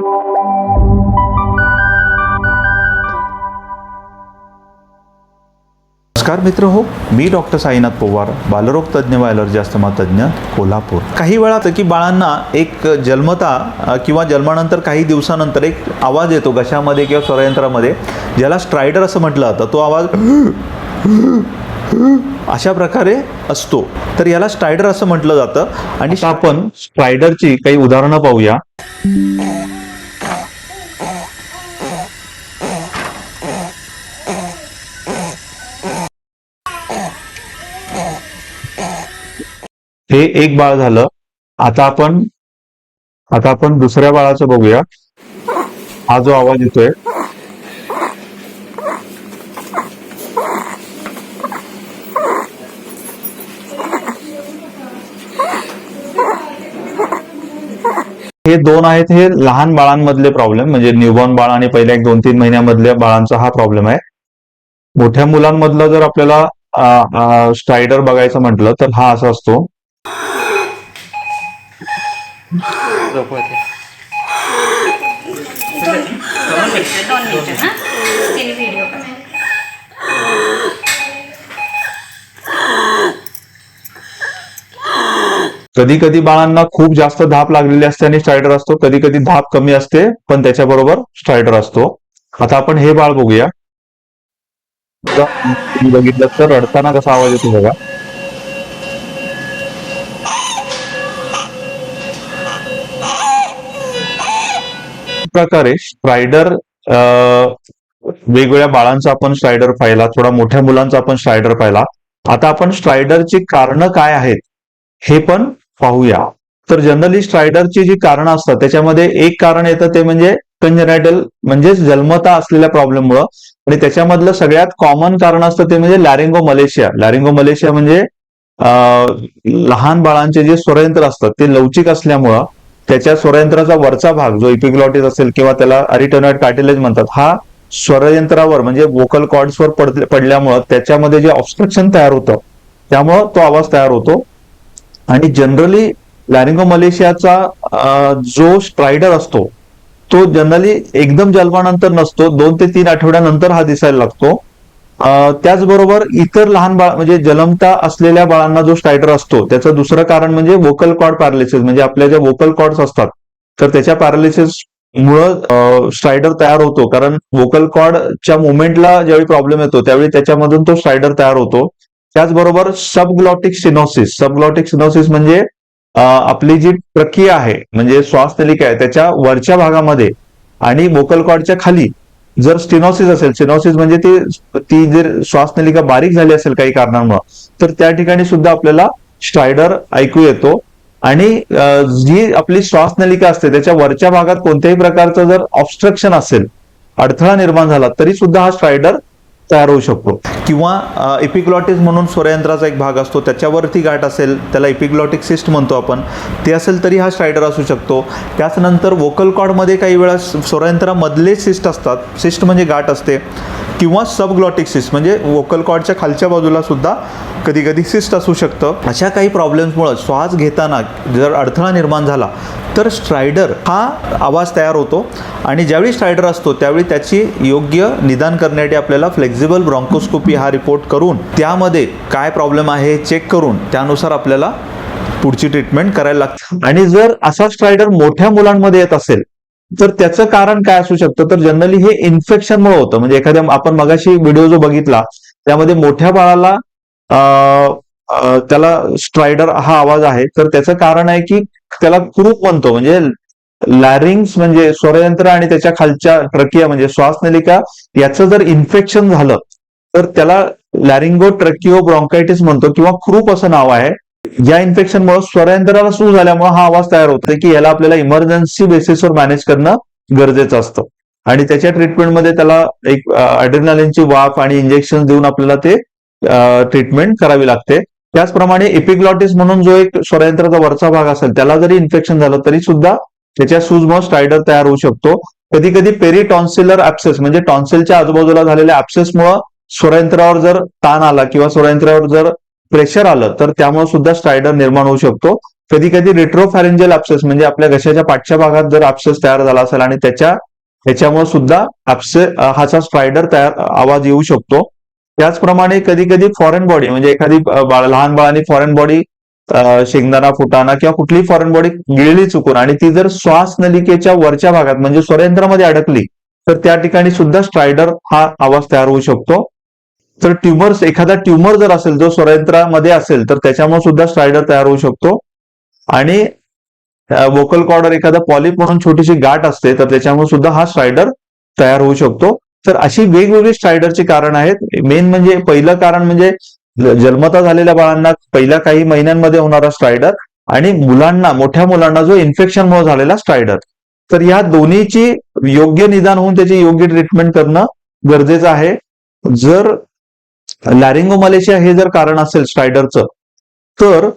नमस्कार मित्र हो मी डॉक्टर साईनाथ पवार बालरोग तज्ज्ञ व ॲलर्जी अस्थमा तज्ज्ञ कोल्हापूर. काही वेळात की बाळांना एक जन्मता किंवा जन्मानंतर काही दिवसानंतर एक आवाज येतो घशामध्ये किंवा स्वरयंत्रामध्ये ज्याला स्ट्रायडर असं म्हटलं जातं. तो आवाज अशा प्रकारे असतो. तर याला स्ट्रायडर असं म्हटलं जातं. आणि आपण स्ट्रायडरची काही उदाहरणं पाहूया. हे एक बाळ झालं. आता आपण आता आपण दुसऱ्या बाळाचं बघूया. हा जो आवाज येतोय. हे दोन आहेत हे लहान बाळांमधले प्रॉब्लेम म्हणजे न्यूबॉर्न बाळ आणि पहिल्या एक दोन तीन महिन्यामधल्या बाळांचा हा प्रॉब्लेम आहे. मोठ्या मुलांमधलं जर आपल्याला स्ट्रायडर बघायचं म्हटलं तर हा असा असतो. दोन मिनिटं हां तिने व्हिडिओ कधी कधी बाळांना खूप जास्त धाप लागलेली असते आणि स्ट्रायडर असतो. कधी कधी धाप कमी असते पण त्याच्याबरोबर स्ट्रायडर असतो. आता आपण हे बाळ बघूया. तुम्ही बघितलं तर रडताना कसा आवाज येतो बघा. प्रकारे स्ट्रायडर वेगवेगळ्या बाळांचा आपण स्ट्रायडर पाहिला थोडा मोठ्या मुलांचा आपण स्ट्रायडर पाहिला. आता आपण स्ट्रायडरची कारणं काय आहेत हे पण पाहूया. तर जनरली स्ट्रायडरची जी कारणं असतात त्याच्यामध्ये एक कारण येतं ते म्हणजे कंजनायटल म्हणजेच जन्मता असलेल्या प्रॉब्लेममुळं आणि त्याच्यामधलं सगळ्यात कॉमन कारण असतं ते म्हणजे लॅरिंगो मलेशिया लॅरिंगो मलेशिया म्हणजे लहान बाळांचे जे स्वरयंत्र असतात ते लवचिक असल्यामुळं त्याच्या स्वरयंत्राचा वरचा भाग जो इपिग्लॉटिस असेल किंवा त्याला अरिटोनॉइड कार्टिलेज म्हणतात हा स्वरयंत्रावर म्हणजे वोकल कॉर्ड्सवर पड पडल्यामुळं त्याच्यामध्ये जे ऑब्स्ट्रक्शन तयार होतं त्यामुळं तो आवाज तयार होतो. आणि जनरली लॅरिंगो मलेशियाचा जो स्ट्रायडर असतो तो जनरली एकदम जन्मानंतर नसतो. दोन ते तीन आठवड्यानंतर हा दिसायला लागतो. त्याचबरोबर इतर लहान बाळ म्हणजे जलमता असलेल्या बाळांना जो स्टायटर असतो त्याचं दुसरं कारण म्हणजे वोकल कॉर्ड पॅरालिसिस म्हणजे आपल्या ज्या वोकल कॉर्ड्स असतात तर त्याच्या पॅरालिसिस मुळे स्ट्रायडर तयार होतो. कारण वोकल कॉर्डच्या मुवमेंटला ज्यावेळी प्रॉब्लेम येतो त्यावेळी त्याच्यामधून तो स्ट्रायडर तयार होतो. त्याचबरोबर सबग्लॉटिक सिनोसिस सबग्लॉटिक सिनोसिस म्हणजे आपली जी प्रक्रिया आहे म्हणजे श्वासनलिका आहे त्याच्या वरच्या भागामध्ये आणि वोकल कॉर्डच्या खाली जर स्टिनोसिस असेल स्टिनॉसिस म्हणजे ती ती जर श्वासनलिका बारीक झाली असेल काही कारणांमुळे तर त्या ठिकाणी सुद्धा आपल्याला स्ट्रायडर ऐकू येतो. आणि जी आपली श्वासनलिका असते त्याच्या वरच्या भागात कोणत्याही प्रकारचं जर ऑब्स्ट्रक्शन असेल अडथळा निर्माण झाला तरी सुद्धा हा स्ट्रायडर तयार होऊ शकतो. किंवा इपिग्लॉटिस म्हणून स्वरयंत्राचा एक भाग असतो त्याच्यावरती गाठ असेल त्याला इपिग्लॉटिक सिस्ट म्हणतो आपण ते असेल तरी हा स्ट्रायडर असू शकतो. त्याच नंतर वोकल कॉडमध्ये काही वेळा स्वरयंत्रामधले सिस्ट असतात. सिस्ट म्हणजे गाठ असते. किंवा सबग्लॉटिक सिस्ट म्हणजे वोकल कॉर्डच्या खालच्या बाजूला सुद्धा कधी कधी सिस्ट असू शकतं. अशा काही प्रॉब्लेम्समुळे श्वास घेताना जर अडथळा निर्माण झाला तर स्ट्रायडर हा आवाज तयार होतो आणि ज्यावेळी स्ट्रायडर असतो त्यावेळी त्याची योग्य निदान करण्यासाठी आपल्याला फ्लेक्झिबल ब्रॉन्कोस्कोपी हा रिपोर्ट करून त्यामध्ये काय प्रॉब्लेम आहे हे चेक करून त्यानुसार आपल्याला पुढची ट्रीटमेंट करायला लागते. आणि जर असा स्ट्रायडर मोठ्या मुलांमध्ये येत असेल तर त्याचं कारण काय असू शकतं? तर जनरली हे इन्फेक्शनमुळे होतं. म्हणजे एखाद्या आपण मगाशी व्हिडिओ जो बघितला त्यामध्ये मोठ्या बाळाला त्याला स्ट्रायडर हा आवाज आहे. तर त्याचं कारण आहे की त्याला कुरूप म्हणतो. म्हणजे लॅरिंग्स म्हणजे स्वरयंत्र आणि त्याच्या खालच्या ट्रकिया म्हणजे श्वासनलिका याचं जर इन्फेक्शन झालं तर त्याला लॅरिंगो ट्रकिओ ब्रॉन्कायटिस म्हणतो किंवा क्रूप असं नाव आहे. या इन्फेक्शनमुळे स्वरयंत्राला सूज झाल्यामुळे हा आवाज तयार होतो की याला आपल्याला इमर्जन्सी बेसिसवर मॅनेज करणं गरजेचं असतं. आणि त्याच्या ट्रीटमेंटमध्ये त्याला एक अड्रिनालिनची वाफ आणि इंजेक्शन देऊन आपल्याला ते ट्रीटमेंट करावी लागते. त्याचप्रमाणे एपिग्लॉटिस म्हणून जो एक स्वरयंत्राचा वरचा भाग असेल त्याला जरी इन्फेक्शन झालं तरी सुद्धा त्याच्या सूजमुळे स्टायडर तयार होऊ शकतो. कधी कधी पेरिटॉन्सिलर ऍप्सेस म्हणजे टॉन्सिलच्या आजूबाजूला झालेल्या ऍप्सेसमुळे स्वरयंत्रावर जर ताण आला किंवा स्वरयंत्रावर जर प्रेशर आलं तर त्यामुळे सुद्धा स्ट्रायडर निर्माण होऊ शकतो. कधी कधी रेट्रोफॅरेंजल ऍप्सेस म्हणजे आपल्या घशाच्या पाठच्या भागात जर ऍप्सेस तयार झाला असेल आणि त्याच्या त्याच्यामुळे सुद्धा ऍप्से हाचा स्ट्रायडर तयार आवाज येऊ शकतो. त्याचप्रमाणे कधी कधी फॉरेन बॉडी म्हणजे एखादी बाळ लहान बाळाने फॉरेन बॉडी शेंगदाणा फुटाणा किंवा कुठलीही फॉरेन बॉडी गिळली चुकून आणि ती जर श्वास नलिकेच्या वरच्या भागात म्हणजे स्वरयंत्रामध्ये अडकली तर त्या ठिकाणी सुद्धा स्ट्रायडर हा आवाज तयार होऊ शकतो. तर ट्युमर्स एखादा ट्युमर जर असेल जो स्वरयंत्रामध्ये असेल तर त्याच्यामुळे सुद्धा स्ट्रायडर तयार होऊ शकतो. आणि वोकल कॉर्डर एखादा पॉलिप म्हणून छोटीशी गाठ असते तर त्याच्यामुळे सुद्धा हा स्ट्रायडर तयार होऊ शकतो. तर अशी वेगवेगळी स्ट्रायडरची कारण आहेत. मेन म्हणजे पहिलं कारण म्हणजे जन्मता झालेल्या बाळांना पहिल्या काही महिन्यांमध्ये होणारा स्ट्रायडर आणि मुलांना मोठ्या मुलांना जो इन्फेक्शनमुळे झालेला स्ट्रायडर तर या दोन्हीची योग्य निदान होऊन त्याची योग्य ट्रीटमेंट करणं गरजेचं आहे. जर लॅरिंगोमलेशिया हे जर कारण असेल स्ट्रायडरचं तर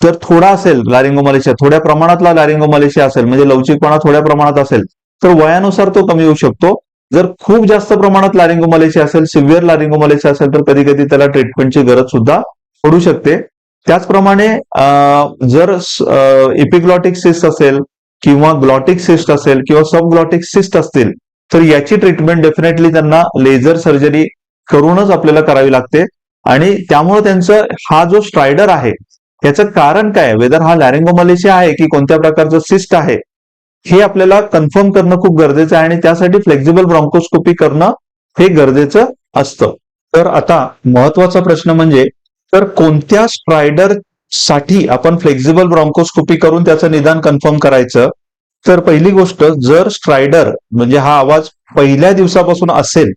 जर थोडा असेल लॅरिंगोमलेशिया थोड्या प्रमाणातला लॅरिंगोमलेशिया असेल म्हणजे लवचिकपणा थोड्या प्रमाणात असेल तर वयानुसार तो कमी होऊ शकतो. जर खूप जास्त प्रमाणात लॅरिंगोमलेशिया असेल सिव्हिअर लॅरिंगोमलेशिया असेल तर कधी कधी त्याला ट्रीटमेंटची गरज सुद्धा पडू शकते. त्याचप्रमाणे जर इपिग्लॉटिक सिस्ट असेल किंवा ग्लॉटिक सिस्ट असेल किंवा सबग्लॉटिक सिस्ट असतील तर याची ट्रीटमेंट डेफिनेटली त्यांना लेझर सर्जरी करूनच आपल्याला करावी लागते. आणि त्यामुळे त्यांचं हा जो स्ट्रायडर आहे याचं कारण काय? वेदर हा लॅरिंगोमलेशिया आहे की कोणत्या प्रकारचं सिस्ट आहे हे आपल्याला कन्फर्म करणं खूप गरजेचं आहे आणि त्यासाठी फ्लेक्झिबल ब्रॉन्कोस्कोपी करणं हे गरजेचं असतं. तर आता महत्त्वाचा प्रश्न म्हणजे तर कोणत्या स्ट्रायडरसाठी आपण फ्लेक्झिबल ब्रॉन्कोस्कोपी करून त्याचं निदान कन्फर्म करायचं? तर पहिली गोष्ट जर स्ट्रायडर म्हणजे हा आवाज पहिल्या दिवसापासून असेल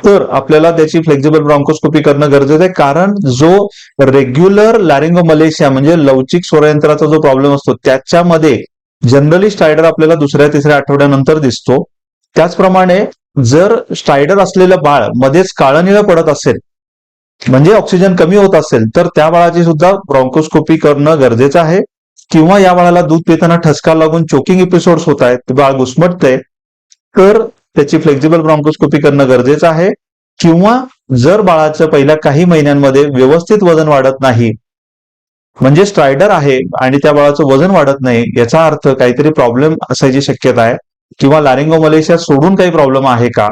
तर आपल्याला त्याची फ्लेक्झिबल ब्रॉन्कोस्कोपी करणं गरजेचं आहे. कारण जो रेग्युलर लॅरिंगो मलेशिया म्हणजे लवचिक स्वरयंत्राचा जो प्रॉब्लेम असतो त्याच्यामध्ये जनरली स्टायडर आपल्याला दुसऱ्या तिसऱ्या आठवड्यानंतर दिसतो. त्याचप्रमाणे जर स्ट्रायडर असलेलं बाळ मध्येच काळनिळ पडत असेल म्हणजे ऑक्सिजन कमी होत असेल तर त्या बाळाची सुद्धा ब्रॉन्कोस्कोपी करणं गरजेचं आहे. किंवा या बाळाला दूध पिताना ठसका लागून चोकिंग एपिसोड्स होत आहेत बाळ घुसमटतंय तर त्याची फ्लेक्झिबल ब्रॉन्कोस्कोपी करणं गरजेचं आहे. किंवा जर बाळाचं पहिल्या काही महिन्यांमध्ये व्यवस्थित वजन वाढत नाही म्हणजे स्ट्रायडर आहे आणि त्या बाळाचं वजन वाढत नाही याचा अर्थ काहीतरी प्रॉब्लेम असायची शक्यता आहे. किंवा लारिंगो मलेशिया सोडून काही प्रॉब्लेम आहे का?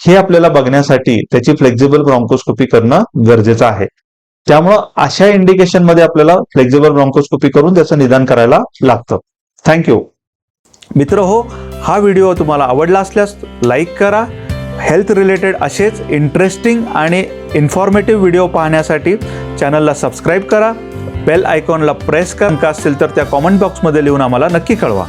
हे आपल्याला बघण्यासाठी त्याची फ्लेक्झिबल ब्रॉन्कोस्कोपी करणं गरजेचं आहे. त्यामुळं अशा इंडिकेशनमध्ये आपल्याला फ्लेक्झिबल ब्रॉन्कोस्कोपी करून त्याचं निदान करायला लागतं. थँक्यू मित्र हो हा व्हिडिओ तुम्हाला आवडला असल्यास लाईक करा. हेल्थ रिलेटेड असेच इंटरेस्टिंग आणि इन्फॉर्मेटिव्ह व्हिडिओ पाहण्यासाठी चॅनलला सबस्क्राईब करा. बेल आयकॉनला प्रेस करा. असतील तर त्या कॉमेंट बॉक्समध्ये लिहून आम्हाला नक्की कळवा.